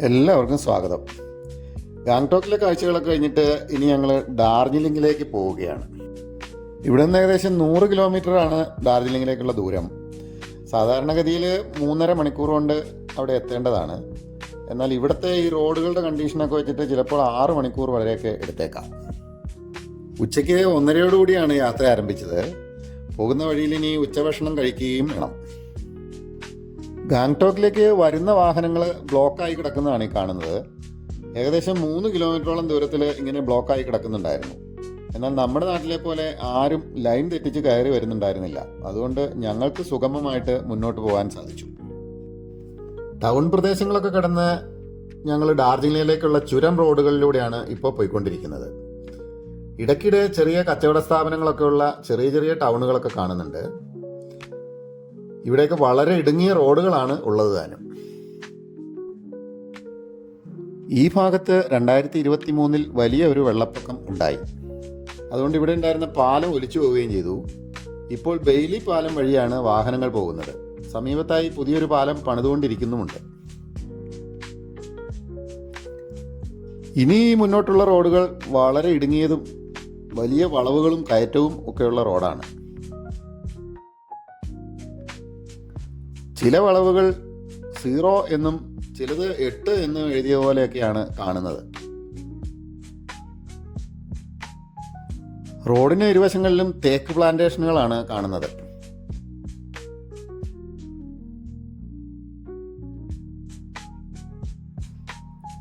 എല്ലാവർക്കും സ്വാഗതം. ഗാങ്ടോക്കിലെ കാഴ്ചകളൊക്കെ കഴിഞ്ഞിട്ട് ഇനി ഞങ്ങൾ ഡാർജിലിംഗിലേക്ക് പോവുകയാണ്. ഇവിടെ നിന്ന് ഏകദേശം നൂറ് കിലോമീറ്ററാണ് ഡാർജിലിംഗിലേക്കുള്ള ദൂരം. സാധാരണഗതിയിൽ മൂന്നര മണിക്കൂർ കൊണ്ട് അവിടെ എത്തേണ്ടതാണ്. എന്നാൽ ഇവിടുത്തെ ഈ റോഡുകളുടെ കണ്ടീഷനൊക്കെ വെച്ചിട്ട് ചിലപ്പോൾ ആറ് മണിക്കൂർ വരെയൊക്കെ എടുത്തേക്കാം. ഉച്ചയ്ക്ക് ഒന്നരയോടുകൂടിയാണ് യാത്ര ആരംഭിച്ചത്. പോകുന്ന വഴിയിൽ ഇനി ഉച്ചഭക്ഷണം കഴിക്കുകയും വേണം. ഗാങ്ടോക്കിലേക്ക് വരുന്ന വാഹനങ്ങൾ ബ്ലോക്കായി കിടക്കുന്നതാണ് ഈ കാണുന്നത്. ഏകദേശം മൂന്ന് കിലോമീറ്ററോളം ദൂരത്തിൽ ഇങ്ങനെ ബ്ലോക്കായി കിടക്കുന്നുണ്ടായിരുന്നു. എന്നാൽ നമ്മുടെ നാട്ടിലെ പോലെ ആരും ലൈൻ തെറ്റിച്ച് കയറി വരുന്നുണ്ടായിരുന്നില്ല. അതുകൊണ്ട് ഞങ്ങൾക്ക് സുഗമമായിട്ട് മുന്നോട്ട് പോകാൻ സാധിച്ചു. ടൗൺ പ്രദേശങ്ങളൊക്കെ കടന്ന് ഞങ്ങൾ ഡാർജിലിംഗിലേക്കുള്ള ചുരം റോഡുകളിലൂടെയാണ് ഇപ്പോൾ പോയിക്കൊണ്ടിരിക്കുന്നത്. ഇടയ്ക്കിടെ ചെറിയ കച്ചവട സ്ഥാപനങ്ങളൊക്കെ ഉള്ള ചെറിയ ചെറിയ ടൗണുകളൊക്കെ കാണുന്നുണ്ട്. ഇവിടെയൊക്കെ വളരെ ഇടുങ്ങിയ റോഡുകളാണ് ഉള്ളത് താനും. ഈ ഭാഗത്ത് രണ്ടായിരത്തി ഇരുപത്തി മൂന്നിൽ വലിയ ഒരു വെള്ളപ്പൊക്കം ഉണ്ടായി. അതുകൊണ്ട് ഇവിടെ ഉണ്ടായിരുന്ന പാലം ഒലിച്ചു പോവുകയും ചെയ്തു. ഇപ്പോൾ ബെയിലി പാലം വഴിയാണ് വാഹനങ്ങൾ പോകുന്നത്. സമീപത്തായി പുതിയൊരു പാലം പണിതുകൊണ്ടിരിക്കുന്നുമുണ്ട്. ഇനി മുന്നോട്ടുള്ള റോഡുകൾ വളരെ ഇടുങ്ങിയതും വലിയ വളവുകളും കയറ്റവും ഒക്കെയുള്ള റോഡാണ്. ചില വളവുകൾ സീറോ എന്നും ചിലത് എട്ട് എന്നും എഴുതിയ പോലെയൊക്കെയാണ് കാണുന്നത്. റോഡിന് ഇരുവശങ്ങളിലും തേക്ക് പ്ലാന്റേഷനുകളാണ് കാണുന്നത്.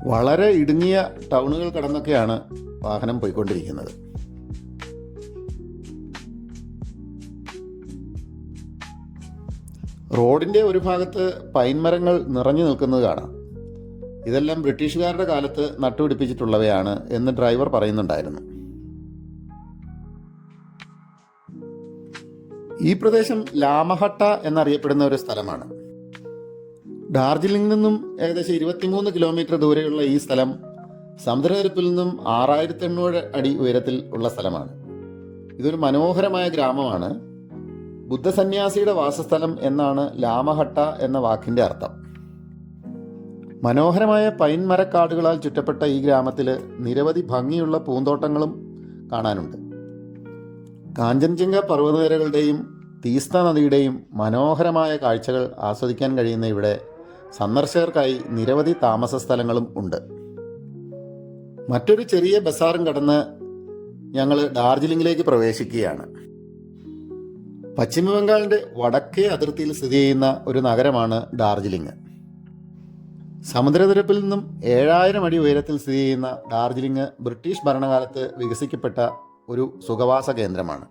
വളരെ ഇടുങ്ങിയ ടൗണുകൾ കടന്നൊക്കെയാണ് വാഹനം പോയിക്കൊണ്ടിരിക്കുന്നത്. റോഡിന്റെ ഒരു ഭാഗത്ത് പൈൻ മരങ്ങൾ നിറഞ്ഞു നിൽക്കുന്നത് കാണാം. ഇതെല്ലാം ബ്രിട്ടീഷുകാരുടെ കാലത്ത് നട്ടുപിടിപ്പിച്ചിട്ടുള്ളവയാണ് എന്ന് ഡ്രൈവർ പറയുന്നുണ്ടായിരുന്നു. ഈ പ്രദേശം ലാമഹട്ട എന്നറിയപ്പെടുന്ന ഒരു സ്ഥലമാണ്. ഡാർജിലിംഗിൽ നിന്നും ഏകദേശം ഇരുപത്തിമൂന്ന് കിലോമീറ്റർ ദൂരെയുള്ള ഈ സ്ഥലം സമുദ്രനിരപ്പിൽ നിന്നും ആറായിരത്തി എണ്ണൂറ് അടി ഉയരത്തിൽ ഉള്ള സ്ഥലമാണ്. ഇതൊരു മനോഹരമായ ഗ്രാമമാണ്. ബുദ്ധസന്യാസിയുടെ വാസസ്ഥലം എന്നാണ് ലാമഹട്ട എന്ന വാക്കിന്റെ അർത്ഥം. മനോഹരമായ പൈൻ മരക്കാടുകളാൽ ചുറ്റപ്പെട്ട ഈ ഗ്രാമത്തിൽ നിരവധി ഭംഗിയുള്ള പൂന്തോട്ടങ്ങളും കാണാനുണ്ട്. കാഞ്ചൻജംഗ പർവതനിരകളുടെയും തീസ്ത നദിയുടെയും മനോഹരമായ കാഴ്ചകൾ ആസ്വദിക്കാൻ കഴിയുന്ന ഇവിടെ സന്ദർശകർക്കായി നിരവധി താമസ സ്ഥലങ്ങളും ഉണ്ട്. മറ്റൊരു ചെറിയ ബസാറും കടന്ന് ഞങ്ങൾ ഡാർജിലിംഗിലേക്ക് പ്രവേശിക്കുകയാണ്. പശ്ചിമ ബംഗാളിന്റെ വടക്കേ അതിർത്തിയിൽ സ്ഥിതി ചെയ്യുന്ന ഒരു നഗരമാണ് ഡാർജിലിംഗ്. സമുദ്രനിരപ്പിൽ നിന്നും ഏഴായിരം അടി ഉയരത്തിൽ സ്ഥിതി ചെയ്യുന്ന ഡാർജിലിംഗ് ബ്രിട്ടീഷ് ഭരണകാലത്ത് വികസിക്കപ്പെട്ട ഒരു സുഖവാസ കേന്ദ്രമാണ്.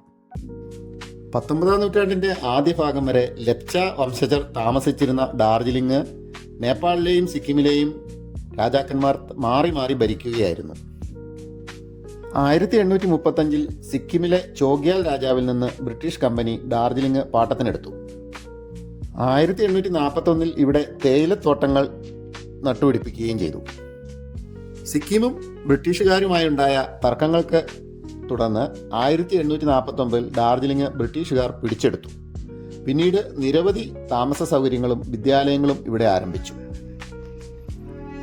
പത്തൊമ്പതാം നൂറ്റാണ്ടിന്റെ ആദ്യ ഭാഗം വരെ ലെപ്ച വംശജർ താമസിച്ചിരുന്ന ഡാർജിലിംഗ് നേപ്പാളിലെയും സിക്കിമിലെയും രാജാക്കന്മാർ മാറി മാറി ഭരിക്കുകയായിരുന്നു. ആയിരത്തി എണ്ണൂറ്റി മുപ്പത്തഞ്ചിൽ സിക്കിമിലെ ചോഗ്യാൽ രാജാവിൽ നിന്ന് ബ്രിട്ടീഷ് കമ്പനി ഡാർജിലിംഗ് പാട്ടത്തിനെടുത്തു. ആയിരത്തി എണ്ണൂറ്റി നാൽപ്പത്തൊന്നിൽ ഇവിടെ തേയിലത്തോട്ടങ്ങൾ നട്ടുപിടിപ്പിക്കുകയും ചെയ്തു. സിക്കിമും ബ്രിട്ടീഷുകാരുമായുണ്ടായ തർക്കങ്ങൾക്ക് തുടർന്ന് ആയിരത്തി എണ്ണൂറ്റി നാൽപ്പത്തൊമ്പതിൽ ഡാർജിലിംഗ് ബ്രിട്ടീഷുകാർ പിടിച്ചെടുത്തു. പിന്നീട് നിരവധി താമസ സൗകര്യങ്ങളും വിദ്യാലയങ്ങളും ഇവിടെ ആരംഭിച്ചു.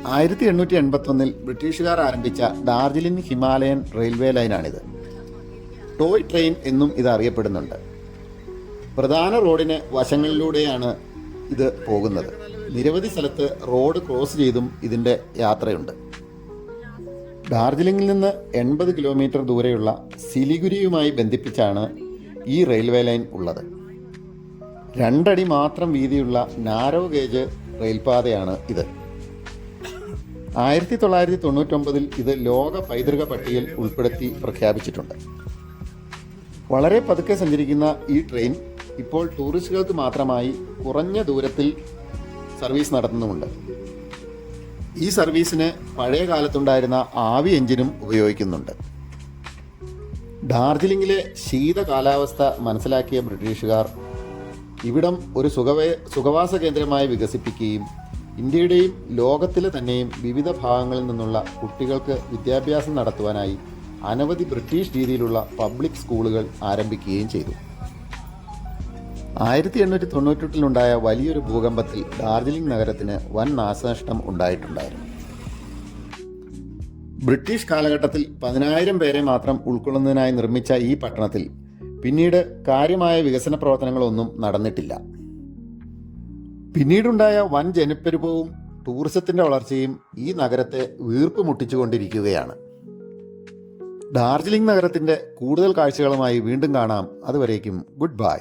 ആയിരത്തി എണ്ണൂറ്റി എൺപത്തൊന്നിൽ ബ്രിട്ടീഷുകാർ ആരംഭിച്ച ഡാർജിലിംഗ് ഹിമാലയൻ റെയിൽവേ ലൈനാണിത്. ടോയ് ട്രെയിൻ എന്നും ഇത് അറിയപ്പെടുന്നുണ്ട്. പ്രധാന റോഡിന് വശങ്ങളിലൂടെയാണ് ഇത് പോകുന്നത്. നിരവധി സ്ഥലത്ത് റോഡ് ക്രോസ് ചെയ്തും ഇതിന്റെ യാത്രയുണ്ട്. ഡാർജിലിംഗിൽ നിന്ന് എൺപത് കിലോമീറ്റർ ദൂരെയുള്ള സിലിഗുരിയുമായി ബന്ധിപ്പിച്ചാണ് ഈ റെയിൽവേ ലൈൻ ഉള്ളത്. രണ്ടടി മാത്രം വീതിയുള്ള നാരോ ഗേജ് റെയിൽപാതയാണ് ഇത്. ആയിരത്തി തൊള്ളായിരത്തി തൊണ്ണൂറ്റൊമ്പതിൽ ഇത് ലോക പൈതൃക പട്ടികയിൽ ഉൾപ്പെടുത്തി പ്രഖ്യാപിച്ചിട്ടുണ്ട്. വളരെ പതുക്കെ സഞ്ചരിക്കുന്ന ഈ ട്രെയിൻ ഇപ്പോൾ ടൂറിസ്റ്റുകൾക്ക് മാത്രമായി കുറഞ്ഞ ദൂരത്തിൽ സർവീസ് നടത്തുന്നുമുണ്ട്. ഈ സർവീസിന് പഴയ കാലത്തുണ്ടായിരുന്ന ആവി എഞ്ചിനും ഉപയോഗിക്കുന്നുണ്ട്. ഡാർജിലിംഗിലെ ശീത കാലാവസ്ഥ മനസ്സിലാക്കിയ ബ്രിട്ടീഷുകാർ ഇവിടം ഒരു സുഖവേ സുഖവാസ കേന്ദ്രമായി വികസിപ്പിക്കുകയും ഇന്ത്യയുടെയും ലോകത്തിലെ തന്നെയും വിവിധ ഭാഗങ്ങളിൽ നിന്നുള്ള കുട്ടികൾക്ക് വിദ്യാഭ്യാസം നടത്തുവാനായി അനവധി ബ്രിട്ടീഷ് രീതിയിലുള്ള പബ്ലിക് സ്കൂളുകൾ ആരംഭിക്കുകയും ചെയ്തു. ആയിരത്തി എണ്ണൂറ്റി തൊണ്ണൂറ്റെട്ടിലുണ്ടായ വലിയൊരു ഭൂകമ്പത്തിൽ ഡാർജിലിംഗ് നഗരത്തിന് വൻ നാശനഷ്ടം ഉണ്ടായിട്ടുണ്ടായിരുന്നു. ബ്രിട്ടീഷ് കാലഘട്ടത്തിൽ പതിനായിരം പേരെ മാത്രം ഉൾക്കൊള്ളുന്നതിനായി നിർമ്മിച്ച ഈ പട്ടണത്തിൽ പിന്നീട് കാര്യമായ വികസന പ്രവർത്തനങ്ങളൊന്നും നടന്നിട്ടില്ല. പിന്നീടുണ്ടായ വൻ ജനപ്പെരുപ്പവും ടൂറിസത്തിന്റെ വളർച്ചയും ഈ നഗരത്തെ വീർപ്പ് മുട്ടിച്ചുകൊണ്ടിരിക്കുകയാണ് ഡാർജിലിംഗ് നഗരത്തിന്റെ കൂടുതൽ കാഴ്ചകളുമായി വീണ്ടും കാണാം. അതുവരേക്കും ഗുഡ് ബൈ.